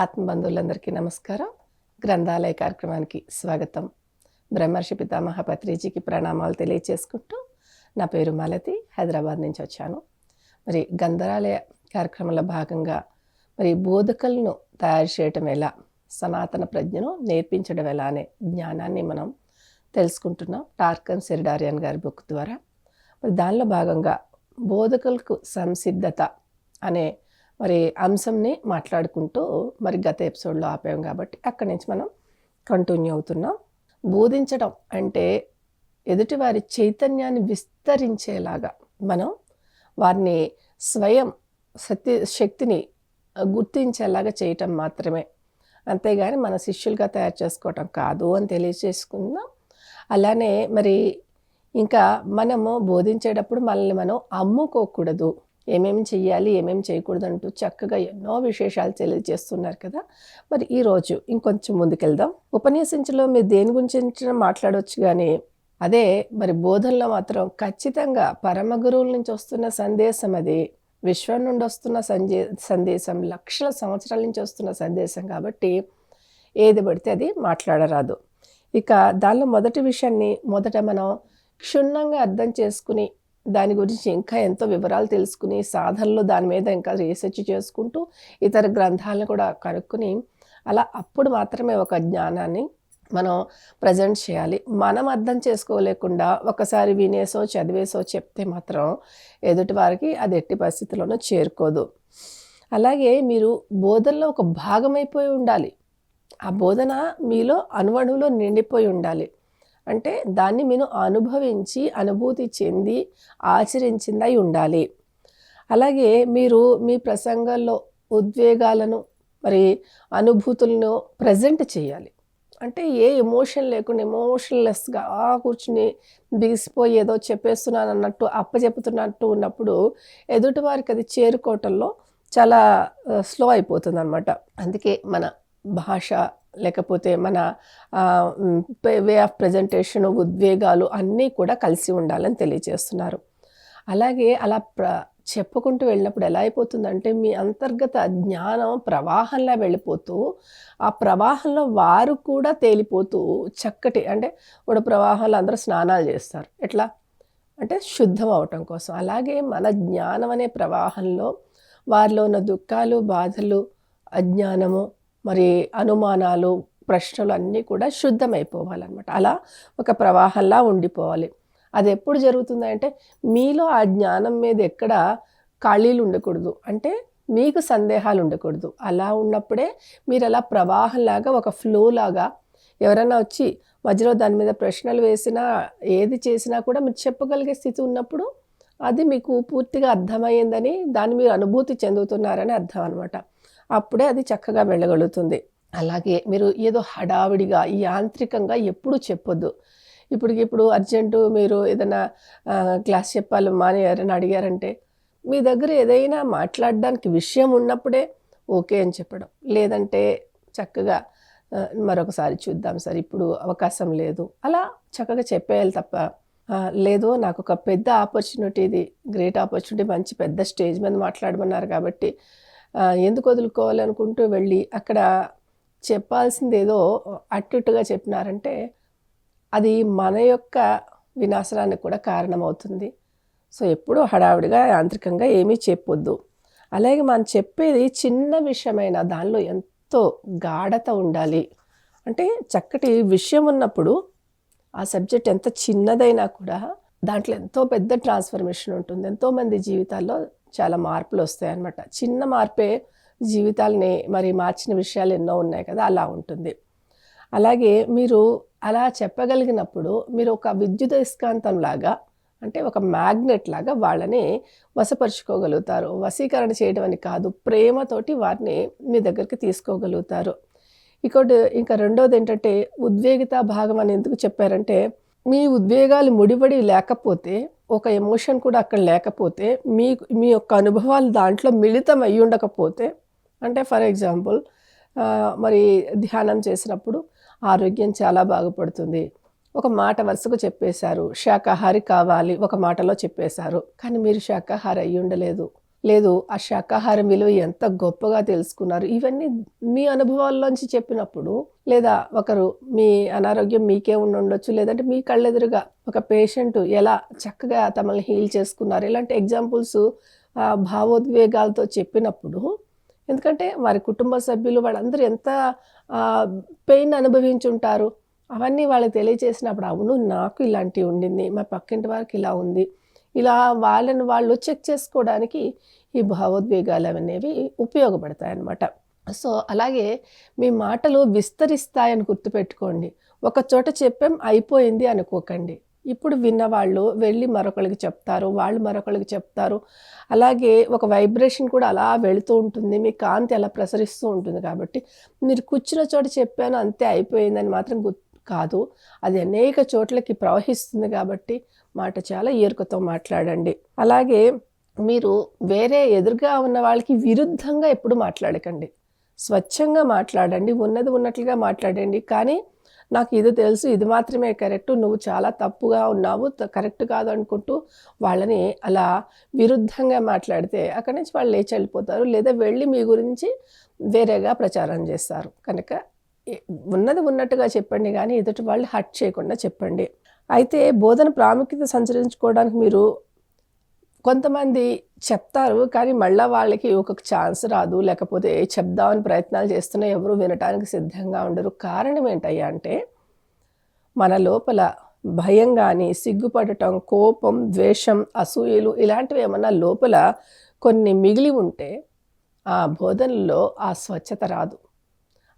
ఆత్మబంధువులందరికీ నమస్కారం. గ్రంథాలయ కార్యక్రమానికి స్వాగతం. బ్రహ్మర్షి పితామహ పత్రిజీకి ప్రణామాలు తెలియచేసుకుంటూ నా పేరు మాలతి హైదరాబాద్ నుంచి వచ్చాను. మరి గ్రంథాలయ కార్యక్రమంలో భాగంగా మరి బోధకులను తయారు చేయటం ఎలా సనాతన ప్రజ్ఞను నేర్పించడం ఎలా అనే జ్ఞానాన్ని మనం తెలుసుకుంటున్నాం. టార్కన్ సెరిడారియన్ గారి బుక్ ద్వారా. మరి దానిలో భాగంగా బోధకులకు సంసిద్ధత అనే మరి అంశంని మాట్లాడుకుంటూ మరి గత ఎపిసోడ్లో ఆపాం కాబట్టి అక్కడి నుంచి మనం కంటిన్యూ అవుతున్నాం. బోధించడం అంటే ఎదుటివారి చైతన్యాన్ని విస్తరించేలాగా మనం వారిని స్వయం శక్తి శక్తిని గుర్తించేలాగా చేయటం మాత్రమే. అంతేగాని మన శిష్యులుగా తయారు చేసుకోవటం కాదు అని తెలియజేసుకుందాం. అలానే మరి ఇంకా మనము బోధించేటప్పుడు మనల్ని మనం అమ్ముకోకూడదు. ఏమేమి చేయాలి ఏమేమి చేయకూడదు అంటూ చక్కగా ఎన్నో విశేషాలు తెలియజేస్తున్నారు కదా. మరి ఈరోజు ఇంకొంచెం ముందుకెళ్దాం. ఉపన్యాసించలో మీరు దేని గురించి మాట్లాడవచ్చు కానీ అదే మరి బోధనలో మాత్రం ఖచ్చితంగా పరమ గురువుల నుంచి వస్తున్న సందేశం అది. విశ్వం నుండి వస్తున్న సందే సందేశం లక్షల సంవత్సరాల నుంచి వస్తున్న సందేశం కాబట్టి ఏది పడితే అది మాట్లాడరాదు. ఇక దానిలో మొదటి విషయాన్ని మొదట మనం క్షుణ్ణంగా అర్థం చేసుకుని దాని గురించి ఇంకా ఎంతో వివరాలు తెలుసుకుని సాధనలో దాని మీద ఇంకా రీసెర్చ్ చేసుకుంటూ ఇతర గ్రంథాలను కూడా కనుక్కుని అలా అప్పుడు మాత్రమే ఒక జ్ఞానాన్ని మనం ప్రజెంట్ చేయాలి. మనం అర్థం చేసుకోలేకుండా ఒకసారి వినేసో చదివేసో చెప్తే మాత్రం ఎదుటి వారికి అది ఎట్టి పరిస్థితుల్లోనూ చేరుకోదు. అలాగే మీరు బోధనలో ఒక భాగమైపోయి ఉండాలి. ఆ బోధన మీలో అనువణువులో నిండిపోయి ఉండాలి. అంటే దాన్ని నేను అనుభవించి అనుభూతి చెంది ఆచరించిందై ఉండాలి. అలాగే మీరు మీ ప్రసంగాల్లో ఉద్వేగాలను మరి అనుభూతులను ప్రజెంట్ చేయాలి. అంటే ఏ ఎమోషన్ లేకుండా ఎమోషన్లెస్గా కూర్చుని బిగిసిపోయి ఏదో చెప్పేస్తున్నాను అన్నట్టు అప్పచెప్పుతున్నట్టు ఉన్నప్పుడు ఎదుటి వారికి అది చేరుకోవటంలో చాలా స్లో అయిపోతుంది అనమాట అందుకే మన భాష లేకపోతే మన వే ఆఫ్ ప్రజెంటేషన్ ఉద్వేగాలు అన్నీ కూడా కలిసి ఉండాలని తెలియజేస్తున్నారు. అలాగే అలా ప్ర చెప్పుకుంటూ వెళ్ళినప్పుడు ఎలా అయిపోతుందంటే మీ అంతర్గత జ్ఞానం ప్రవాహంలా వెళ్ళిపోతూ ఆ ప్రవాహంలో వారు కూడా తేలిపోతూ చక్కటి అంటే ఇప్పుడు ప్రవాహంలో అందరూ స్నానాలు చేస్తారు. ఎట్లా? అంటే శుద్ధం అవటం కోసం. అలాగే మన జ్ఞానం అనే ప్రవాహంలో వారిలో ఉన్న దుఃఖాలు బాధలు అజ్ఞానము మరి అనుమానాలు ప్రశ్నలు అన్నీ కూడా శుద్ధమైపోవాలన్నమాట. అలా ఒక ప్రవాహంలా ఉండిపోవాలి. అది ఎప్పుడు జరుగుతుందంటే మీలో ఆ జ్ఞానం మీద ఎక్కడ ఖాళీలు ఉండకూడదు. అంటే మీకు సందేహాలు ఉండకూడదు. అలా ఉన్నప్పుడే మీరు అలా ప్రవాహంలాగా ఒక ఫ్లో లాగా ఎవరైనా వచ్చి మధ్యలో దాని మీద ప్రశ్నలు వేసినా ఏది చేసినా కూడా మీరు చెప్పగలిగే స్థితి ఉన్నప్పుడు అది మీకు పూర్తిగా అర్థమయ్యిందని దాన్ని మీరు అనుభూతి చెందుతున్నారని అర్థం అనమాట అప్పుడే అది చక్కగా వెళ్ళగలుగుతుంది. అలాగే మీరు ఏదో హడావిడిగా యాంత్రికంగా ఎప్పుడు చెప్పొద్దు. ఇప్పటికి ఇప్పుడు అర్జెంటు మీరు ఏదైనా క్లాస్ చెప్పాలి మానేయారని అడిగారంటే మీ దగ్గర ఏదైనా మాట్లాడడానికి విషయం ఉన్నప్పుడే ఓకే అని చెప్పడం. లేదంటే చక్కగా మరొకసారి చూద్దాం సార్ ఇప్పుడు అవకాశం లేదు. అలా చక్కగా చెప్పేయాలి తప్ప లేదు నాకు ఒక పెద్ద ఆపర్చునిటీ ఇది గ్రేట్ ఆపర్చునిటీ మంచి పెద్ద స్టేజ్ మీద మాట్లాడమన్నారు కాబట్టి ఎందుకు వదులుకోవాలనుకుంటూ వెళ్ళి అక్కడ చెప్పాల్సింది ఏదో అట్టుగా చెప్పినారంటే అది మన యొక్క వినాశనానికి కూడా కారణమవుతుంది. సో ఎప్పుడూ హడావిడిగా యాంత్రికంగా ఏమీ చెప్పొద్దు. అలాగే మనం చెప్పేది చిన్న విషయమైన దానిలో ఎంతో గాఢత ఉండాలి. అంటే చక్కటి విషయం ఉన్నప్పుడు ఆ సబ్జెక్ట్ ఎంత చిన్నదైనా కూడా దాంట్లో ఎంతో పెద్ద ట్రాన్స్ఫర్మేషన్ ఉంటుంది. ఎంతోమంది జీవితాల్లో చాలా మార్పులు వస్తాయి అన్నమాట. చిన్న మార్పే జీవితాలని మరి మార్చిన విషయాలు ఎన్నో ఉన్నాయి కదా అలా ఉంటుంది. అలాగే మీరు అలా చెప్పగలిగినప్పుడు మీరు ఒక విద్యుదయస్కాంతం లాగా అంటే ఒక మ్యాగ్నెట్ లాగా వాళ్ళని వశపరుచుకోగలుగుతారు. వశీకరణ చేయడం అని కాదు ప్రేమతోటి వారిని మీ దగ్గరికి తీసుకోగలుగుతారు. ఇంకోటి ఇంకా రెండోది ఏంటంటే ఉద్వేగిత భాగం అని ఎందుకు చెప్పారంటే మీ ఉద్వేగాలు ముడిపడి లేకపోతే ఒక ఎమోషన్ కూడా అక్కడ లేకపోతే మీ మీ యొక్క అనుభవాలు దాంట్లో మిళితం అయ్యి ఉండకపోతే అంటే ఫర్ ఎగ్జాంపుల్ మరి ధ్యానం చేసినప్పుడు ఆరోగ్యం చాలా బాగుపడుతుంది. ఒక మాట వరుసకు చెప్పేశారు శాకాహారి కావాలి ఒక మాటలో చెప్పేశారు. కానీ మీరు శాకాహారి అయ్యి ఉండలేదు. లేదు ఆ శాకాహారం విలువ ఎంత గొప్పగా తెలుసుకున్నారు? ఇవన్నీ మీ అనుభవాల్లోంచి చెప్పినప్పుడు లేదా ఒకరు మీ అనారోగ్యం మీకే ఉండి ఉండొచ్చు లేదంటే మీ కళ్ళెదురుగా ఒక పేషెంట్ ఎలా చక్కగా తమల్ని హీల్ చేసుకున్నారు? ఇలాంటి ఎగ్జాంపుల్స్ భావోద్వేగాలతో చెప్పినప్పుడు ఎందుకంటే వారి కుటుంబ సభ్యులు వాళ్ళందరూ ఎంత పెయిన్ అనుభవించుంటారు? అవన్నీ వాళ్ళకి తెలియజేసినప్పుడు అవును నాకు ఇలాంటివి ఉండింది మా పక్కింటి వారికి ఇలా ఉంది ఇలా వాళ్ళని వాళ్ళు చెక్ చేసుకోవడానికి ఈ భావోద్వేగాలు అనేవి ఉపయోగపడతాయి అన్నమాట సో అలాగే మీ మాటలు విస్తరిస్తాయని గుర్తుపెట్టుకోండి. ఒక చోట చెప్పాం అయిపోయింది అనుకోకండి. ఇప్పుడు విన్నవాళ్ళు వెళ్ళి మరొకరికి చెప్తారు వాళ్ళు మరొకరికి చెప్తారు. అలాగే ఒక వైబ్రేషన్ కూడా అలా వెళుతూ ఉంటుంది. మీ కాంతి అలా ప్రసరిస్తూ ఉంటుంది కాబట్టి మీరు కూర్చున్న చోట చెప్పాను అంతే అయిపోయిందని మాత్రం గుర్తు కాదు. అది అనేక చోట్లకి ప్రవహిస్తుంది కాబట్టి మాట చాలా ఏరుకతో మాట్లాడండి. అలాగే మీరు వేరే ఎదురుగా ఉన్న వాళ్ళకి విరుద్ధంగా ఎప్పుడు మాట్లాడకండి. స్వచ్ఛంగా మాట్లాడండి. ఉన్నది ఉన్నట్లుగా మాట్లాడండి. కానీ నాకు ఇది తెలుసు ఇది మాత్రమే కరెక్ట్ నువ్వు చాలా తప్పుగా ఉన్నావు కరెక్ట్ కాదు అనుకుంటూ వాళ్ళని అలా విరుద్ధంగా మాట్లాడితే అక్కడి నుంచి వాళ్ళు లేచి వెళ్ళిపోతారు లేదా వెళ్ళి మీ గురించి వేరేగా ప్రచారం చేస్తారు. కనుక ఉన్నది ఉన్నట్టుగా చెప్పండి కానీ ఎదుటి వాళ్ళు హట్ చేయకుండా చెప్పండి. అయితే బోధన ప్రాముఖ్యత సంచరించుకోవడానికి మీరు కొంతమంది చెప్తారు కానీ మళ్ళీ వాళ్ళకి ఒక ఛాన్స్ రాదు లేకపోతే చెప్దామని ప్రయత్నాలు చేస్తున్నా ఎవరు వినటానికి సిద్ధంగా ఉండరు. కారణం ఏంటయ్యా అంటే మన లోపల భయం కానీ సిగ్గుపడటం కోపం ద్వేషం అసూయలు ఇలాంటివి ఏమన్నా లోపల కొన్ని మిగిలి ఉంటే ఆ బోధనలో ఆ స్వచ్ఛత రాదు.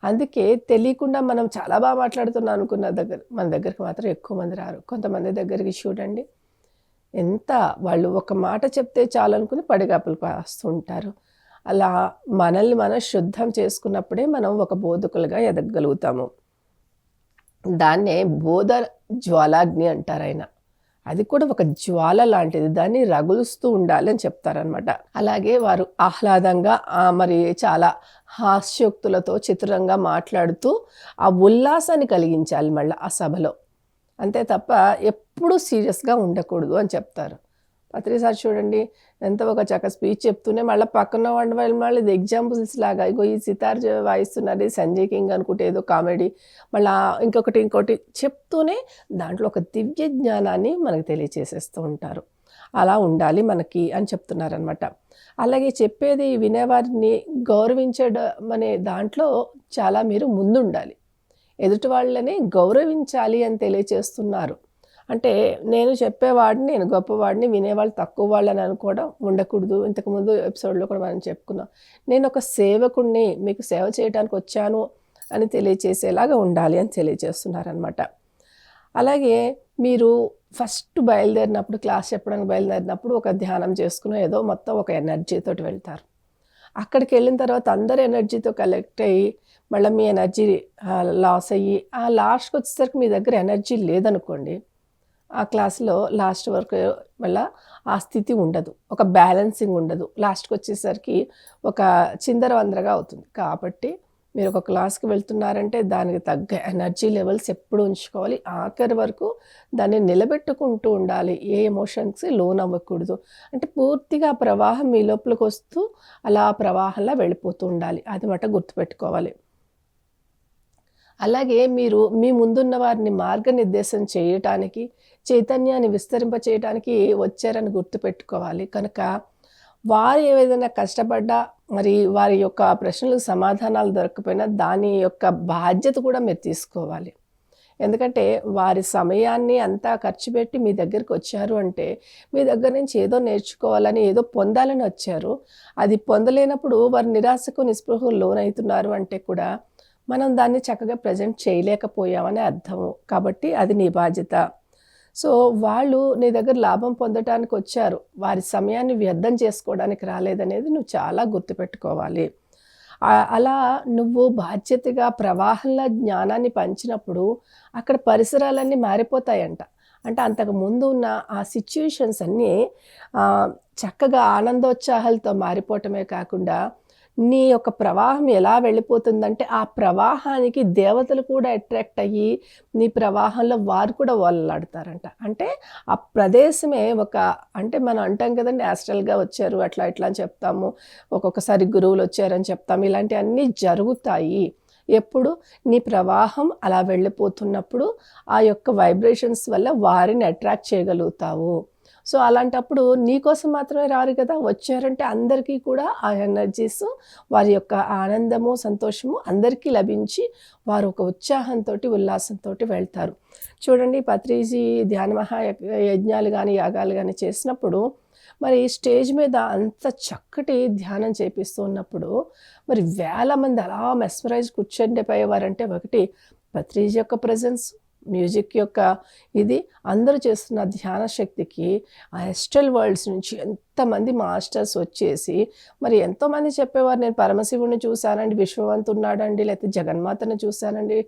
అందుకే తెలియకుండా మనం చాలా బాగా మాట్లాడుతున్నాం అనుకున్న దగ్గర మన దగ్గరికి మాత్రం ఎక్కువ మంది రారు. కొంతమంది దగ్గరికి చూడండి. ఎంత వాళ్ళు ఒక మాట చెప్తే చాలు అనుకుని పడిగాపులు వస్తుంటారు అలా మనల్ని మనం శుద్ధం చేసుకున్నప్పుడే మనం ఒక బోధకులుగా ఎదగలుగుతాము దాన్నే బోధ జ్వాలాగ్ని అంటారు ఆయన. అది కూడా ఒక జ్వాల లాంటిది. దాన్ని రగులుస్తూ ఉండాలని చెప్తారనమాట అలాగే వారు ఆహ్లాదంగా మరి చాలా హాస్యోక్తులతో చిత్రంగా మాట్లాడుతూ ఆ ఉల్లాసాన్ని కలిగించాలి మళ్ళీ ఆ సభలో. అంతే తప్ప ఎప్పుడూ సీరియస్గా ఉండకూడదు అని చెప్తారు. పత్రిసారి చూడండి ఎంత ఒక చక్క స్పీచ్ చెప్తూనే మళ్ళీ పక్కన వాడి వాళ్ళు మళ్ళీ ఇది ఎగ్జాంపుల్స్ లాగా ఇగో ఈ సితార్ వాయిస్తున్నది సంజయ్ కింగ్ అనుకుంటే ఏదో కామెడీ. మళ్ళీ ఇంకొకటి ఇంకోటి చెప్తూనే దాంట్లో ఒక దివ్య జ్ఞానాన్ని మనకు తెలియచేసేస్తూ ఉంటారు. అలా ఉండాలి మనకి అని చెప్తున్నారనమాట అలాగే చెప్పేది వినేవారిని గౌరవించడం అనే దాంట్లో చాలా మీరు ముందుండాలి. ఎదుటి వాళ్ళని గౌరవించాలి అని తెలియచేస్తున్నారు. అంటే నేను చెప్పేవాడిని నేను గొప్పవాడిని వినేవాళ్ళు తక్కువ వాళ్ళని అనుకోవడం ఉండకూడదు. ఇంతకుముందు ఎపిసోడ్లో కూడా మనం చెప్పుకున్నాం. నేను ఒక సేవకుణ్ణి మీకు సేవ చేయడానికి వచ్చాను అని తెలియచేసేలాగా ఉండాలి అని తెలియజేస్తున్నారనమాట అలాగే మీరు ఫస్ట్ బయలుదేరినప్పుడు క్లాస్ చెప్పడానికి బయలుదేరినప్పుడు ఒక ధ్యానం చేసుకుని ఏదో మొత్తం ఒక ఎనర్జీతో వెళ్తారు. అక్కడికి వెళ్ళిన తర్వాత అందరు ఎనర్జీతో కలెక్ట్ అయ్యి మళ్ళీ మీ ఎనర్జీ లాస్ అయ్యి ఆ లాస్ట్కి వచ్చేసరికి మీ దగ్గర ఎనర్జీ లేదనుకోండి ఆ క్లాస్లో లాస్ట్ వరకు మళ్ళీ ఆ స్థితి ఉండదు. ఒక బ్యాలెన్సింగ్ ఉండదు. లాస్ట్కి వచ్చేసరికి ఒక చిందరవందరగా అవుతుంది. కాబట్టి మీరు ఒక క్లాస్కి వెళ్తున్నారంటే దానికి తగ్గ ఎనర్జీ లెవెల్స్ ఎప్పుడు ఉంచుకోవాలి. ఆఖరి వరకు దాన్ని నిలబెట్టుకుంటూ ఉండాలి. ఏ ఎమోషన్స్ లోన్ అవ్వకూడదు. అంటే పూర్తిగా ప్రవాహం మీ లోపలికి వస్తూ అలా ప్రవాహంలా వెళ్ళిపోతూ ఉండాలి. అది మాట గుర్తుపెట్టుకోవాలి. అలాగే మీరు మీ ముందున్న వారిని మార్గనిర్దేశం చేయటానికి చైతన్యాన్ని విస్తరింప చేయడానికి వచ్చారని గుర్తుపెట్టుకోవాలి. కనుక వారు ఏదైనా కష్టపడ్డా మరి వారి యొక్క ప్రశ్నలకు సమాధానాలు దొరకపోయినా దాని యొక్క బాధ్యత కూడా మీరు తీసుకోవాలి. ఎందుకంటే వారి సమయాన్ని అంతా ఖర్చు పెట్టి మీ దగ్గరికి వచ్చారు అంటే మీ దగ్గర నుంచి ఏదో నేర్చుకోవాలని ఏదో పొందాలని వచ్చారు. అది పొందలేనప్పుడు వారు నిరాశకు నిస్పృహకు లోనవుతున్నారు అంటే కూడా మనం దాన్ని చక్కగా ప్రజెంట్ చేయలేకపోయామని అర్థము. కాబట్టి అది నీ బాధ్యత. సో వాళ్ళు నీ దగ్గర లాభం పొందటానికి వచ్చారు. వారి సమయాన్ని వ్యర్థం చేసుకోవడానికి రాలేదనేది నువ్వు చాలా గుర్తుపెట్టుకోవాలి. అలా నువ్వు బాధ్యతగా ప్రవాహంలో జ్ఞానాన్ని పంచినప్పుడు అక్కడ పరిసరాలన్నీ మారిపోతాయంట. అంటే అంతకు ముందు ఉన్న ఆ సిచ్యువేషన్స్ అన్నీ చక్కగా ఆనందోత్సాహాలతో మారిపోవటమే కాకుండా నీ యొక్క ప్రవాహం ఎలా వెళ్ళిపోతుందంటే ఆ ప్రవాహానికి దేవతలు కూడా అట్రాక్ట్ అయ్యి నీ ప్రవాహంలో వారు కూడా వాళ్ళాడతారంట అంటే ఆ ప్రదేశమే ఒక అంటే మనం అంటాం కదండి యాస్ట్రల్గా వచ్చారు అట్లా ఇట్లా అని చెప్తాము ఒక్కొక్కసారి గురువులు వచ్చారని చెప్తాము ఇలాంటివన్నీ జరుగుతాయి. ఎప్పుడు నీ ప్రవాహం అలా వెళ్ళిపోతున్నప్పుడు ఆ యొక్క వైబ్రేషన్స్ వల్ల వారిని అట్రాక్ట్ చేయగలుగుతావు. సో అలాంటప్పుడు నీకోసం మాత్రమే రారు కదా వచ్చారంటే అందరికీ కూడా ఆ ఎనర్జీస్ వారి యొక్క ఆనందము సంతోషము అందరికీ లభించి వారు ఒక ఉత్సాహంతో ఉల్లాసంతో వెళ్తారు. చూడండి పత్రిజీ ధ్యాన మహా యజ్ఞాలు కానీ యాగాలు కానీ చేసినప్పుడు మరి స్టేజ్ మీద అంత చక్కటి ధ్యానం చేపిస్తూ ఉన్నప్పుడు మరి వేల మంది అలా మెస్మరైజ్ కూర్చుండిపోయేవారంటే ఒకటి పత్రిజీ యొక్క ప్రజెన్స్ మ్యూజిక్ యొక్క ఇది అందరూ చేస్తున్న ధ్యాన శక్తికి ఆ ఎస్టల్ వరల్డ్స్ నుంచి ఎంతమంది మాస్టర్స్ వచ్చేసి మరి ఎంతోమంది చెప్పేవారు నేను పరమశివుడిని చూశానండి విశ్వవంత్ ఉన్నాడండి లేకపోతే జగన్మాతను చూశానండి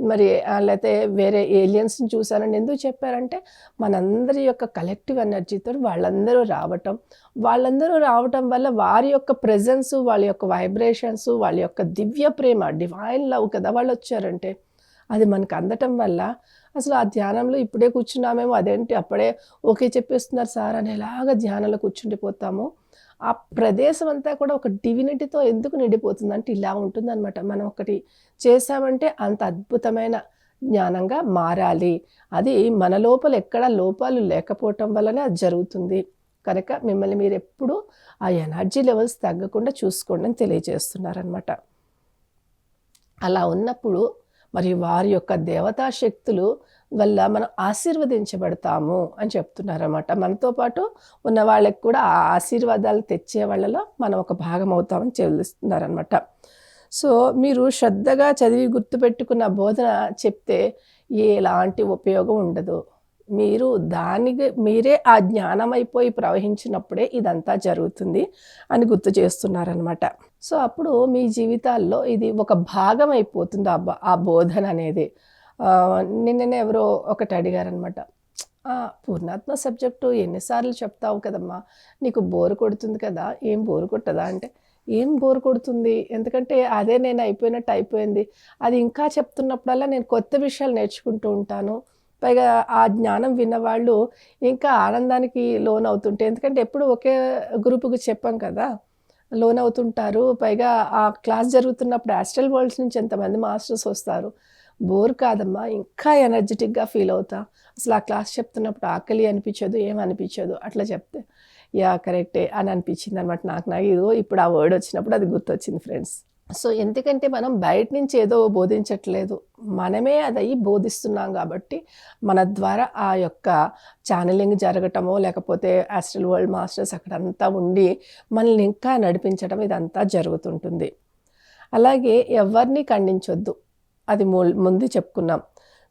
మరి లేకపోతే వేరే ఏలియన్స్ని చూశానండి ఎందుకు చెప్పారంటే మనందరి యొక్క కలెక్టివ్ ఎనర్జీతో వాళ్ళందరూ రావటం. వాళ్ళందరూ రావటం వల్ల వారి యొక్క ప్రజెన్స్ వాళ్ళ యొక్క వైబ్రేషన్స్ వాళ్ళ యొక్క దివ్య ప్రేమ డివైన్ లవ్ కదా వాళ్ళు వచ్చారంటే అది మనకు అందటం వల్ల అసలు ఆ ధ్యానంలో ఇప్పుడే కూర్చున్నామేమో అదేంటి? అప్పుడే ఓకే చెప్పేస్తున్నారు సార్ అనేలాగా ధ్యానంలో కూర్చుండిపోతాము ఆ ప్రదేశం అంతా కూడా ఒక డివినిటీతో ఎందుకు నిండిపోతుంది? అంటే ఇలా ఉంటుందన్నమాట. మనం ఒకటి చేసామంటే అంత అద్భుతమైన జ్ఞానంగా మారాలి. అది మన లోపల ఎక్కడ లోపాలు లేకపోవటం వల్లనే అది జరుగుతుంది. కనుక మిమ్మల్ని మీరు ఎప్పుడు ఆ ఎనర్జీ లెవెల్స్ తగ్గకుండా చూసుకోండి అని తెలియజేస్తున్నారనమాట అలా ఉన్నప్పుడు మరి వారి యొక్క దేవతా శక్తులు వల్ల మనం ఆశీర్వదించబడతాము అని చెప్తున్నారన్నమాట. మనతో పాటు ఉన్న వాళ్ళకి కూడా ఆ ఆశీర్వాదాలు తెచ్చే వాళ్ళలో మనం ఒక భాగం అవుతామని చెల్లిస్తున్నారనమాట సో మీరు శ్రద్ధగా చదివి గుర్తుపెట్టుకున్న బోధన చెప్తే ఎలాంటి ఉపయోగం ఉండదు. మీరు దానికి మీరే ఆ జ్ఞానం అయిపోయి ప్రవహించినప్పుడే ఇదంతా జరుగుతుంది అని గుర్తు చేస్తున్నారనమాట సో అప్పుడు మీ జీవితాల్లో ఇది ఒక భాగం అయిపోతుంది ఆ ఆ బోధన అనేది. నిన్ననే ఎవరో ఒకటి అడిగారనమాట పూర్ణాత్మ సబ్జెక్టు ఎన్నిసార్లు చెప్తావు కదమ్మా? నీకు బోరు కొడుతుంది కదా? ఏం బోరు కొట్టదా? అంటే ఏం బోరు కొడుతుంది? ఎందుకంటే అదే నేను అయిపోయినట్టు అయిపోయింది. అది ఇంకా చెప్తున్నప్పుడల్లా నేను కొత్త విషయాలు నేర్చుకుంటూ ఉంటాను. పైగా ఆ జ్ఞానం విన్నవాళ్ళు ఇంకా ఆనందానికి లోన్ అవుతుంటే ఎందుకంటే ఎప్పుడు ఒకే గ్రూపుకి చెప్పాం కదా లోన్ అవుతుంటారు పైగా ఆ క్లాస్ జరుగుతున్నప్పుడు ఆస్ట్రల్ వరల్డ్స్ నుంచి ఎంతమంది మాస్టర్స్ వస్తారు. బోర్ కాదమ్మా ఇంకా ఎనర్జెటిక్గా ఫీల్ అవుతా. అసలు ఆ క్లాస్ చెప్తున్నప్పుడు ఆకలి అనిపించదు ఏమనిపించదు అట్లా చెప్తే. యా కరెక్టే అని అనిపించింది అనమాట నాకు. నాకు ఇదో ఇప్పుడు ఆ వర్డ్ వచ్చినప్పుడు అది గుర్తొచ్చింది ఫ్రెండ్స్. సో ఎందుకంటే మనం బయట నుంచి ఏదో బోధించట్లేదు. మనమే అది బోధిస్తున్నాం కాబట్టి మన ద్వారా ఆ యొక్క ఛానలింగ్ జరగటమో లేకపోతే ఆస్ట్రల్ వరల్డ్ మాస్టర్స్ అక్కడంతా ఉండి మనల్ని ఇంకా నడిపించడం ఇదంతా జరుగుతుంటుంది. అలాగే ఎవరిని ఖండించొద్దు. అది ముందు చెప్పుకున్నాం.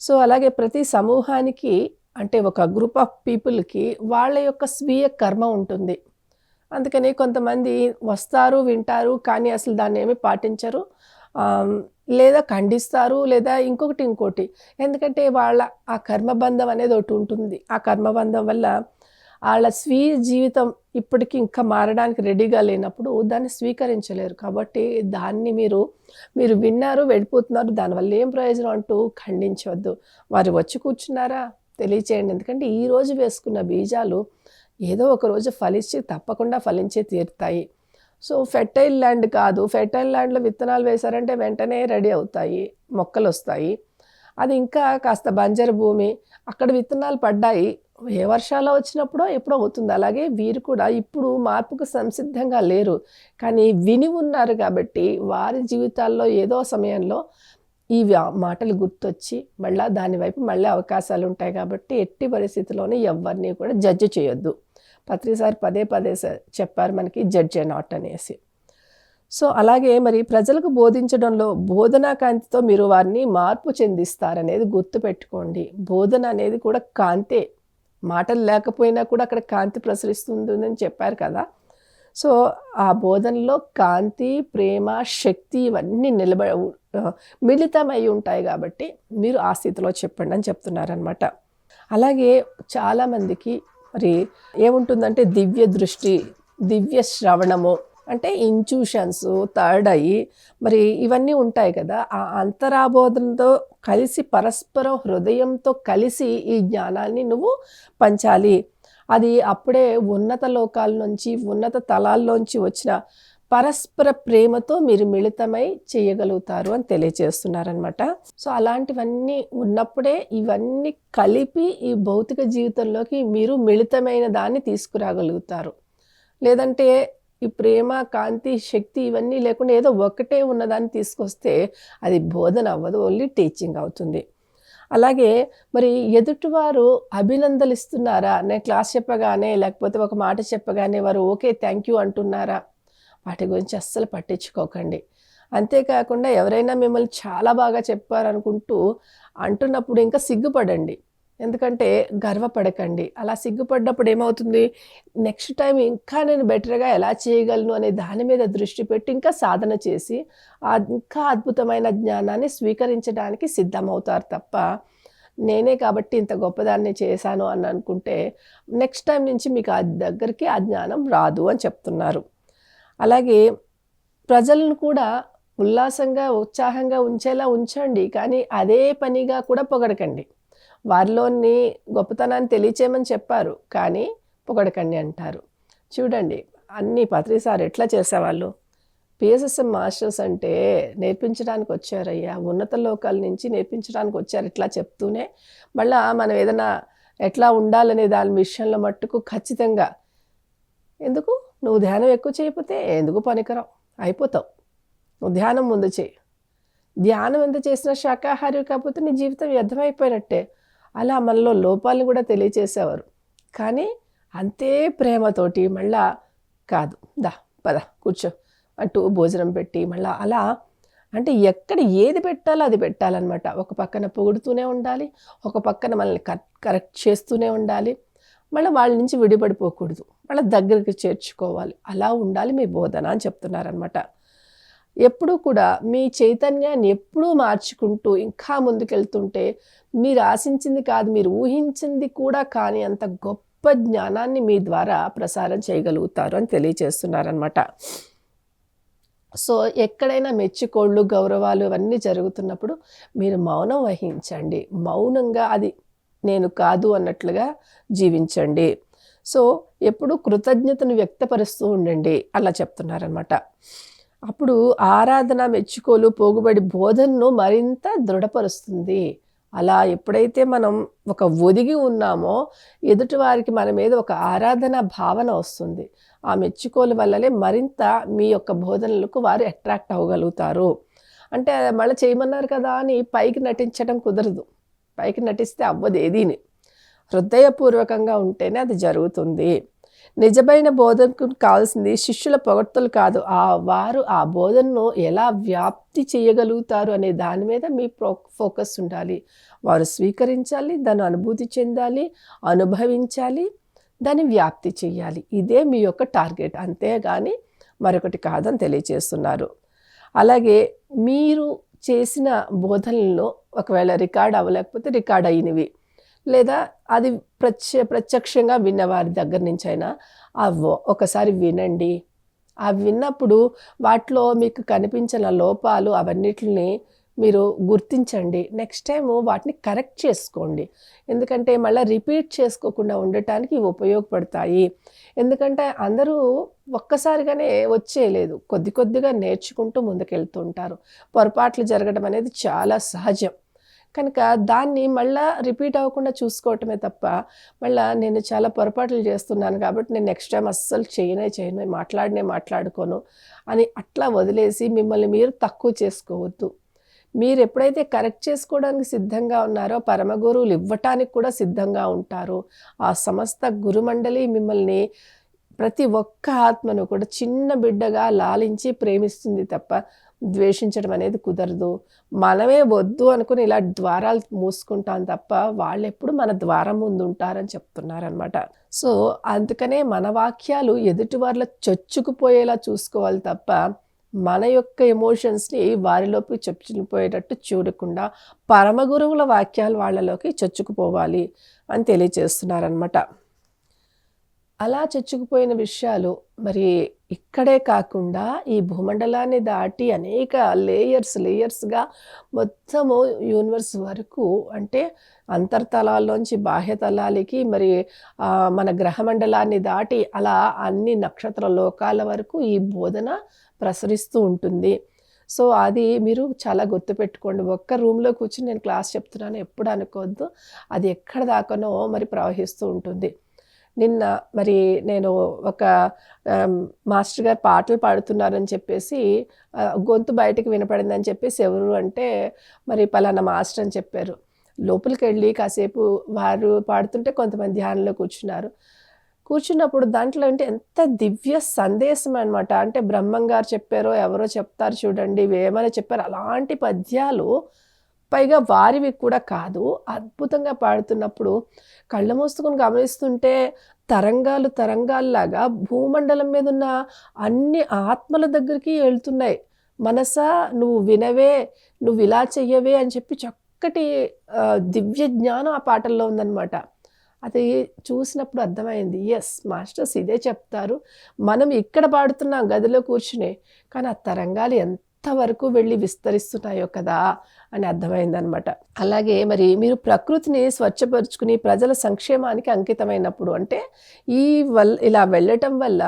సో అలాగే ప్రతి సమూహానికి అంటే ఒక గ్రూప్ ఆఫ్ పీపుల్కి వాళ్ళ యొక్క స్వీయ కర్మ ఉంటుంది. అందుకని కొంతమంది వస్తారు వింటారు కానీ అసలు దాన్ని ఏమి పాటించరు. లేదా ఖండిస్తారు లేదా ఇంకొకటి ఇంకోటి. ఎందుకంటే వాళ్ళ ఆ కర్మబంధం అనేది ఒకటి ఉంటుంది. ఆ కర్మబంధం వల్ల వాళ్ళ స్వీయ జీవితం ఇప్పటికి ఇంకా మారడానికి రెడీగా లేనప్పుడు దాన్ని స్వీకరించలేరు. కాబట్టి దాన్ని మీరు మీరు విన్నారు వెళ్ళిపోతున్నారు దానివల్ల ఏం ప్రయోజనం అంటూ ఖండించవద్దు. వారు వచ్చి కూర్చున్నారా? తెలియచేయండి. ఎందుకంటే ఈరోజు వేసుకున్న బీజాలు ఏదో ఒక రోజు ఫలించి తప్పకుండా ఫలించి తీరుతాయి. సో ఫెర్టైల్ ల్యాండ్ కాదు. ఫెర్టైల్ ల్యాండ్లో విత్తనాలు వేశారంటే వెంటనే రెడీ అవుతాయి. మొక్కలు వస్తాయి. అది ఇంకా కాస్త బంజరు భూమి. అక్కడ విత్తనాలు పడ్డాయి. ఏ వర్షాలు వచ్చినప్పుడో ఎప్పుడో అవుతుంది. అలాగే వీరు కూడా ఇప్పుడు మార్పుకు సంసిద్ధంగా లేరు. కానీ విని ఉన్నారు కాబట్టి వారి జీవితాల్లో ఏదో సమయంలో ఈ మాటలు గుర్తొచ్చి మళ్ళీ దానివైపు మళ్ళీ అవకాశాలు ఉంటాయి కాబట్టి ఎట్టి పరిస్థితిలోనే ఎవరిని కూడా జడ్జి చేయొద్దు. పత్రిసారి పదే పదే చెప్పారు మనకి జడ్జ్ నాట్ అనేసి. సో అలాగే మరి ప్రజలకు బోధించడంలో బోధనా కాంతితో మీరు వారిని మార్పు చెందిస్తారనేది గుర్తుపెట్టుకోండి బోధన అనేది కూడా కాంతే. మాటలు లేకపోయినా కూడా అక్కడ కాంతి ప్రసరిస్తుందని చెప్పారు కదా. సో ఆ బోధనలో కాంతి ప్రేమ శక్తి ఇవన్నీ నిలబ మిళితమై ఉంటాయి కాబట్టి మీరు ఆ స్థితిలో చెప్పండి అని చెప్తున్నారనమాట అలాగే చాలామందికి మరి ఏముంటుందంటే దివ్య దృష్టి దివ్య శ్రవణము అంటే ఇంట్యూషన్స్ థర్డ్ అయ్యి మరి ఇవన్నీ ఉంటాయి కదా. ఆ అంతరాబోధనతో కలిసి పరస్పరం హృదయంతో కలిసి ఈ జ్ఞానాన్ని నువ్వు పంచాలి. అది అప్పుడే ఉన్నత లోకాల నుంచి ఉన్నత తలాల్లోంచి వచ్చిన పరస్పర ప్రేమతో మీరు మిళితమై చేయగలుగుతారు అని తెలియజేస్తున్నారనమాట సో అలాంటివన్నీ ఉన్నప్పుడే ఇవన్నీ కలిపి ఈ భౌతిక జీవితంలోకి మీరు మిళితమైన దాన్ని తీసుకురాగలుగుతారు. లేదంటే ఈ ప్రేమ కాంతి శక్తి ఇవన్నీ లేకుండా ఏదో ఒకటే ఉన్నదాన్ని తీసుకొస్తే అది బోధన అవ్వదు ఓన్లీ టీచింగ్ అవుతుంది. అలాగే మరి ఎదుటివారు అభినందలిస్తున్నారా? నేను క్లాస్ చెప్పగానే లేకపోతే ఒక మాట చెప్పగానే వారు ఓకే థ్యాంక్ యూ అంటున్నారా? వాటి గురించి అస్సలు పట్టించుకోకండి. అంతేకాకుండా ఎవరైనా మిమ్మల్ని చాలా బాగా చెప్పారనుకుంటూ అంటున్నప్పుడు ఇంకా సిగ్గుపడండి. ఎందుకంటే గర్వపడకండి. అలా సిగ్గుపడ్డప్పుడు ఏమవుతుంది? నెక్స్ట్ టైం ఇంకా నేను బెటర్గా ఎలా చేయగలను అనే దాని మీద దృష్టి పెట్టి ఇంకా సాధన చేసి ఇంకా అద్భుతమైన జ్ఞానాన్ని స్వీకరించడానికి సిద్ధమవుతారు తప్ప నేనే కాబట్టి ఇంత గొప్పదాన్ని చేశాను అని అనుకుంటే నెక్స్ట్ టైం నుంచి మీకు ఆ దగ్గరికి ఆ జ్ఞానం రాదు అని చెప్తున్నారు. అలాగే ప్రజలను కూడా ఉల్లాసంగా ఉత్సాహంగా ఉంచేలా ఉంచండి. కానీ అదే పనిగా కూడా పొగడకండి. వారిలోని గొప్పతనాన్ని తెలియచేయమని చెప్పారు. కానీ పొగడకండి అంటారు. చూడండి అన్ని పత్రిసారి ఎట్లా చేసేవాళ్ళు? పిఎస్ఎస్ఎం మాస్టర్స్ అంటే నేర్పించడానికి వచ్చారయ్యా. ఉన్నత లోకాల నుంచి నేర్పించడానికి వచ్చారు. ఇట్లా చెప్తూనే మళ్ళీ మనం ఏదైనా ఎట్లా ఉండాలనే దాని విషయంలో మట్టుకు ఖచ్చితంగా ఎందుకు? నువ్వు ధ్యానం ఎక్కువ చేయకపోతే ఎందుకు పనికిరావు? అయిపోతావు. నువ్వు ధ్యానం ముందు చేయి. ధ్యానం ఎంత చేసినా శాకాహారి కాకపోతే నీ జీవితం వ్యర్థమైపోయినట్టే. అలా మనలో లోపాలను కూడా తెలియచేసేవారు. కానీ అంతే ప్రేమతోటి మళ్ళా కాదు. దా పద కూర్చో. అంటూ భోజనం పెట్టి మళ్ళా అలా అంటే ఎక్కడ ఏది పెట్టాలో అది పెట్టాలన్నమాట. ఒక పక్కన పొగుడుతూనే ఉండాలి. ఒక పక్కన మనల్ని కరెక్ట్ చేస్తూనే ఉండాలి. మళ్ళీ వాళ్ళ నుంచి విడిపడిపోకూడదు. మళ్ళీ దగ్గరికి చేర్చుకోవాలి. అలా ఉండాలి మీ బోధన అని చెప్తున్నారనమాట ఎప్పుడూ కూడా మీ చైతన్యాన్ని ఎప్పుడూ మార్చుకుంటూ ఇంకా ముందుకెళ్తుంటే మీరు ఆశించింది కాదు మీరు ఊహించింది కూడా కానీ అంత గొప్ప జ్ఞానాన్ని మీ ద్వారా ప్రసారం చేయగలుగుతారు అని తెలియజేస్తున్నారనమాట సో ఎక్కడైనా మెచ్చుకోళ్ళు గౌరవాలు అవన్నీ జరుగుతున్నప్పుడు మీరు మౌనం వహించండి. మౌనంగా అది నేను కాదు అన్నట్లుగా జీవించండి. సో ఎప్పుడు కృతజ్ఞతను వ్యక్తపరుస్తూ ఉండండి అలా చెప్తున్నారనమాట అప్పుడు ఆరాధన మెచ్చుకోలు పోగుబడి బోధనను మరింత దృఢపరుస్తుంది. అలా ఎప్పుడైతే మనం ఒక ఒదిగి ఉన్నామో ఎదుటి వారికి మన మీద ఒక ఆరాధన భావన వస్తుంది. ఆ మెచ్చుకోలు వల్లనే మరింత మీ యొక్క బోధనలకు వారు అట్రాక్ట్ అవ్వగలుగుతారు. అంటే మళ్ళీ చేయమన్నారు కదా అని పైకి నటించడం కుదరదు. పైకి నటిస్తే అవ్వదు ఏదీని. హృదయపూర్వకంగా ఉంటేనే అది జరుగుతుంది. నిజమైన బోధనకు కావాల్సింది శిష్యుల పొగడ్తలు కాదు. ఆ వారు ఆ బోధనను ఎలా వ్యాప్తి చేయగలుగుతారు అనే దాని మీద మీ ఫోకస్ ఉండాలి. వారు స్వీకరించాలి దాన్ని అనుభూతి చెందాలి అనుభవించాలి దాన్ని వ్యాప్తి చేయాలి ఇదే మీ యొక్క టార్గెట్. అంతేగాని మరొకటి కాదని తెలియచేస్తున్నారు. అలాగే మీరు చేసిన బోధనలను ఒకవేళ రికార్డ్ అవ్వలేకపోతే రికార్డ్ అయినవి. లేదా అది ప్రత్య ప్రత్యక్షంగా విన్నవారి దగ్గర నుంచి అయినా ఆ ఒకసారి వినండి. ఆ విన్నప్పుడు వాటిలో మీకు కనిపించిన లోపాలు అవన్నిటిని మీరు గుర్తించండి. నెక్స్ట్ టైం వాటిని కరెక్ట్ చేసుకోండి. ఎందుకంటే మళ్ళీ రిపీట్ చేసుకోకుండా ఉండటానికి ఉపయోగపడతాయి. ఎందుకంటే అందరూ ఒక్కసారిగానే వచ్చేయలేదు. కొద్ది కొద్దిగా నేర్చుకుంటూ ముందుకెళ్తుంటారు. పొరపాట్లు జరగడం అనేది చాలా సహజం. కనుక దాన్ని మళ్ళీ రిపీట్ అవ్వకుండా చూసుకోవటమే తప్ప మళ్ళీ నేను చాలా పొరపాట్లు చేస్తున్నాను కాబట్టి నేను నెక్స్ట్ టైం అస్సలు చేయనే చేయను మాట్లాడినే మాట్లాడుకోను అని అట్లా వదిలేసి మిమ్మల్ని మీరు తక్కువ చేసుకోవద్దు. మీరు ఎప్పుడైతే కరెక్ట్ చేసుకోవడానికి సిద్ధంగా ఉన్నారో పరమగురువులు ఇవ్వటానికి కూడా సిద్ధంగా ఉంటారు. ఆ సమస్త గురుమండలి మిమ్మల్ని ప్రతి ఒక్క ఆత్మను కూడా చిన్న బిడ్డగా లాలించి ప్రేమిస్తుంది తప్ప ద్వేషించడం అనేది కుదరదు. మనమే వద్దు అనుకుని ఇలా ద్వారాలు మూసుకుంటాం తప్ప వాళ్ళు ఎప్పుడు మన ద్వారం ముందు ఉంటారని చెప్తున్నారనమాట సో అందుకనే మన వాక్యాలు ఎదుటి వాళ్ళ చొచ్చుకుపోయేలా చూసుకోవాలి తప్ప మన యొక్క ఎమోషన్స్ని వారిలోకి చొచ్చుకుపోయేటట్టు చూడకుండా పరమగురువుల వాక్యాలు వాళ్ళలోకి చొచ్చుకుపోవాలి అని తెలియజేస్తున్నారనమాట అలా చచ్చుకుపోయిన విషయాలు మరి ఇక్కడే కాకుండా ఈ భూమండలాన్ని దాటి అనేక లేయర్స్ లేయర్స్గా మొత్తము యూనివర్స్ వరకు అంటే అంతర్తలాల్లోంచి బాహ్యతలాలకి మరి మన గ్రహమండలాన్ని దాటి అలా అన్ని నక్షత్ర లోకాల వరకు ఈ బోధన ప్రసరిస్తూ ఉంటుంది. సో అది మీరు చాలా గుర్తుపెట్టుకోండి ఒక్క రూమ్లో కూర్చుని నేను క్లాస్ చెప్తున్నాను ఎప్పుడు అనుకోవద్దు. అది ఎక్కడ దాకానో మరి ప్రవహిస్తూ ఉంటుంది. నిన్న మరి నేను ఒక మాస్టర్ గారు పాటలు పాడుతున్నారని చెప్పేసి గొంతు బయటకు వినపడిందని చెప్పేసి ఎవరు అంటే మరి పలానా మాస్టర్ అని చెప్పారు. లోపలికి వెళ్ళి కాసేపు వారు పాడుతుంటే కొంతమంది ధ్యానంలో కూర్చున్నారు. కూర్చున్నప్పుడు దాంట్లో అంటే ఎంత దివ్య సందేశం అనమాట అంటే బ్రహ్మం గారు చెప్పారో ఎవరో చెప్తారు చూడండి ఏమైనా చెప్పారు. అలాంటి పద్యాలు పైగా వారివి కూడా కాదు. అద్భుతంగా పాడుతున్నప్పుడు కళ్ళ మూసుకుని గమనిస్తుంటే తరంగాలు తరంగాల్లాగా భూమండలం మీద ఉన్న అన్ని ఆత్మల దగ్గరికి వెళ్తున్నాయి. మనసా నువ్వు వినవే నువ్వు ఇలా చెయ్యవే అని చెప్పి చక్కటి దివ్య జ్ఞానం ఆ పాటల్లో ఉందన్నమాట. అది చూసినప్పుడు అర్థమైంది. ఎస్ మాస్టర్స్ ఇదే చెప్తారు. మనం ఇక్కడ పాడుతున్నాం గదిలో కూర్చునే కానీ ఆ తరంగాలు ఎంత ఎంతవరకు వెళ్ళి విస్తరిస్తున్నాయో కదా అని అర్థమైందనమాట. అలాగే మరి మీరు ప్రకృతిని స్వచ్ఛపరుచుకుని ప్రజల సంక్షేమానికి అంకితమైనప్పుడు అంటే ఈ వల్ ఇలా వెళ్ళటం వల్ల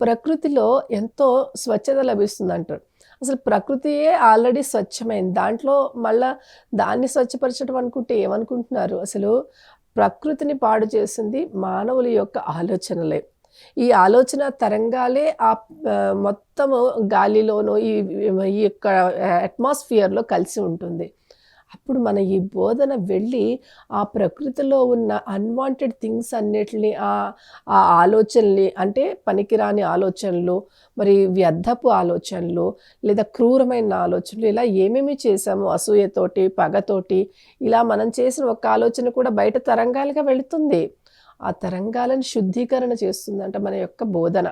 ప్రకృతిలో ఎంతో స్వచ్ఛత లభిస్తుంది అంటారు అసలు ప్రకృతియే ఆల్రెడీ స్వచ్ఛమైంది. దాంట్లో మళ్ళా దాన్ని స్వచ్ఛపరచడం అనుకుంటే ఏమనుకుంటున్నారు? అసలు ప్రకృతిని పాడు చేసింది మానవుల యొక్క ఆలోచనలే. ఈ ఆలోచన తరంగాలే ఆ మొత్తము గాలిలోనూ ఈ ఈ యొక్క అట్మాస్ఫియర్లో కలిసి ఉంటుంది. అప్పుడు మన ఈ బోధన వెళ్ళి ఆ ప్రకృతిలో ఉన్న అన్వాంటెడ్ థింగ్స్ అన్నిటిని ఆ ఆ ఆలోచనల్ని అంటే పనికిరాని ఆలోచనలు మరి వ్యర్థపు ఆలోచనలు లేదా క్రూరమైన ఆలోచనలు ఇలా ఏమేమి చేసాము అసూయతోటి పగతోటి ఇలా మనం చేసిన ఒక ఆలోచన కూడా బయట తరంగాలుగా వెళుతుంది. ఆ తరంగాలను శుద్ధీకరణ చేస్తుందంట మన యొక్క బోధన.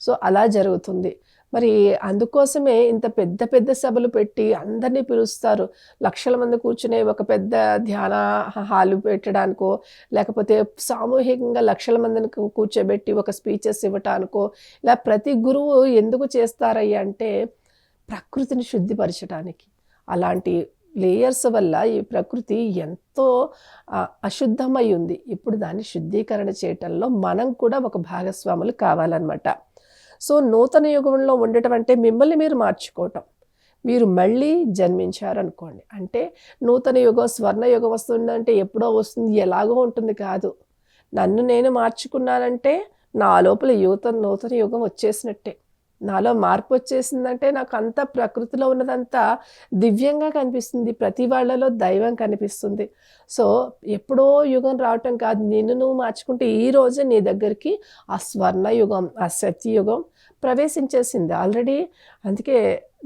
సో అలా జరుగుతుంది. మరి అందుకోసమే ఇంత పెద్ద పెద్ద సభలు పెట్టి అందరినీ పిలుస్తారు. లక్షల మంది కూర్చునే ఒక పెద్ద ధ్యాన హాలు పెట్టడానికో లేకపోతే సామూహికంగా లక్షల మందిని కూర్చోబెట్టి ఒక స్పీచెస్ ఇవ్వటానికో ఇలా ప్రతి గురువు ఎందుకు చేస్తారయ్యా అంటే ప్రకృతిని శుద్ధిపరచడానికి అలాంటి లేయర్స్ వల్ల ఈ ప్రకృతి ఎంతో అశుద్ధమై ఉంది ఇప్పుడు దాన్ని శుద్ధీకరణ చేయటంలో మనం కూడా ఒక భాగస్వాములు కావాలన్నమాట. సో నూతన యుగంలో ఉండటం అంటే మిమ్మల్ని మీరు మార్చుకోవటం. మీరు మళ్ళీ జన్మించారనుకోండి. అంటే నూతన యుగం స్వర్ణ యుగం వస్తుందంటే ఎప్పుడో వస్తుంది ఎలాగో ఉంటుంది కాదు. నన్ను నేను మార్చుకున్నానంటే నా లోపల యువత నూతన యుగం వచ్చేసినట్టే. నాలో మార్పు వచ్చేసిందంటే నాకు అంతా ప్రకృతిలో ఉన్నదంతా దివ్యంగా కనిపిస్తుంది. ప్రతి వాళ్ళలో దైవం కనిపిస్తుంది. సో ఎప్పుడో యుగం రావటం కాదు. నిన్ను నువ్వు మార్చుకుంటే ఈ రోజే నీ దగ్గరికి ఆ స్వర్ణయుగం ఆ సత్యయుగం ప్రవేశించేసింది ఆల్రెడీ. అందుకే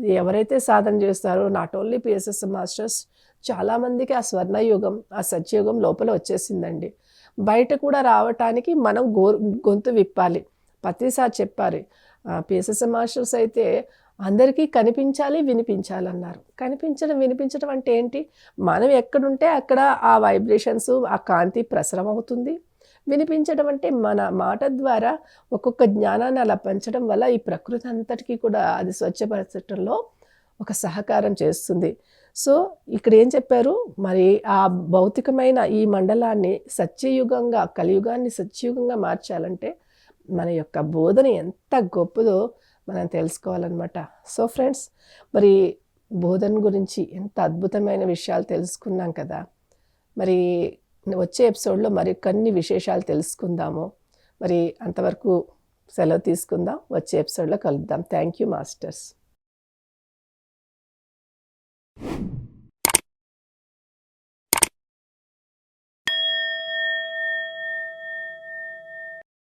ఎవరైతే సాధన చేస్తారో నాట్ ఓన్లీ పిఎస్ఎస్ మాస్టర్స్ చాలామందికి ఆ స్వర్ణయుగం ఆ సత్యయుగం లోపల వచ్చేసిందండి. బయట కూడా రావటానికి మనం గో గొంతు విప్పాలి. ప్రతిసారి చెప్పాలి. పిఎస్ఎస్ఎం మాస్టర్స్ అయితే అందరికీ కనిపించాలి వినిపించాలన్నారు. కనిపించడం వినిపించడం అంటే ఏంటి? మనం ఎక్కడుంటే అక్కడ ఆ వైబ్రేషన్స్ ఆ కాంతి ప్రసరం అవుతుంది. వినిపించడం అంటే మన మాట ద్వారా ఒక్కొక్క జ్ఞానాన్ని అలా పంచడం వల్ల ఈ ప్రకృతి అంతటికీ కూడా అది స్వచ్ఛపరచడంలో ఒక సహకారం చేస్తుంది. సో ఇక్కడ ఏం చెప్పారు? మరి ఆ భౌతికమైన ఈ మండలాన్ని సత్యయుగంగా కలియుగాన్ని సత్యయుగంగా మార్చాలంటే మన యొక్క బోధన ఎంత గొప్పదో మనం తెలుసుకోవాలన్నమాట. సో ఫ్రెండ్స్ మరి బోధన గురించి ఎంత అద్భుతమైన విషయాలు తెలుసుకున్నాం కదా. మరి వచ్చే ఎపిసోడ్లో మరి కొన్ని విశేషాలు తెలుసుకుందాము. మరి అంతవరకు సెలవు తీసుకుందాం. వచ్చే ఎపిసోడ్లో కలుద్దాం. Thank you masters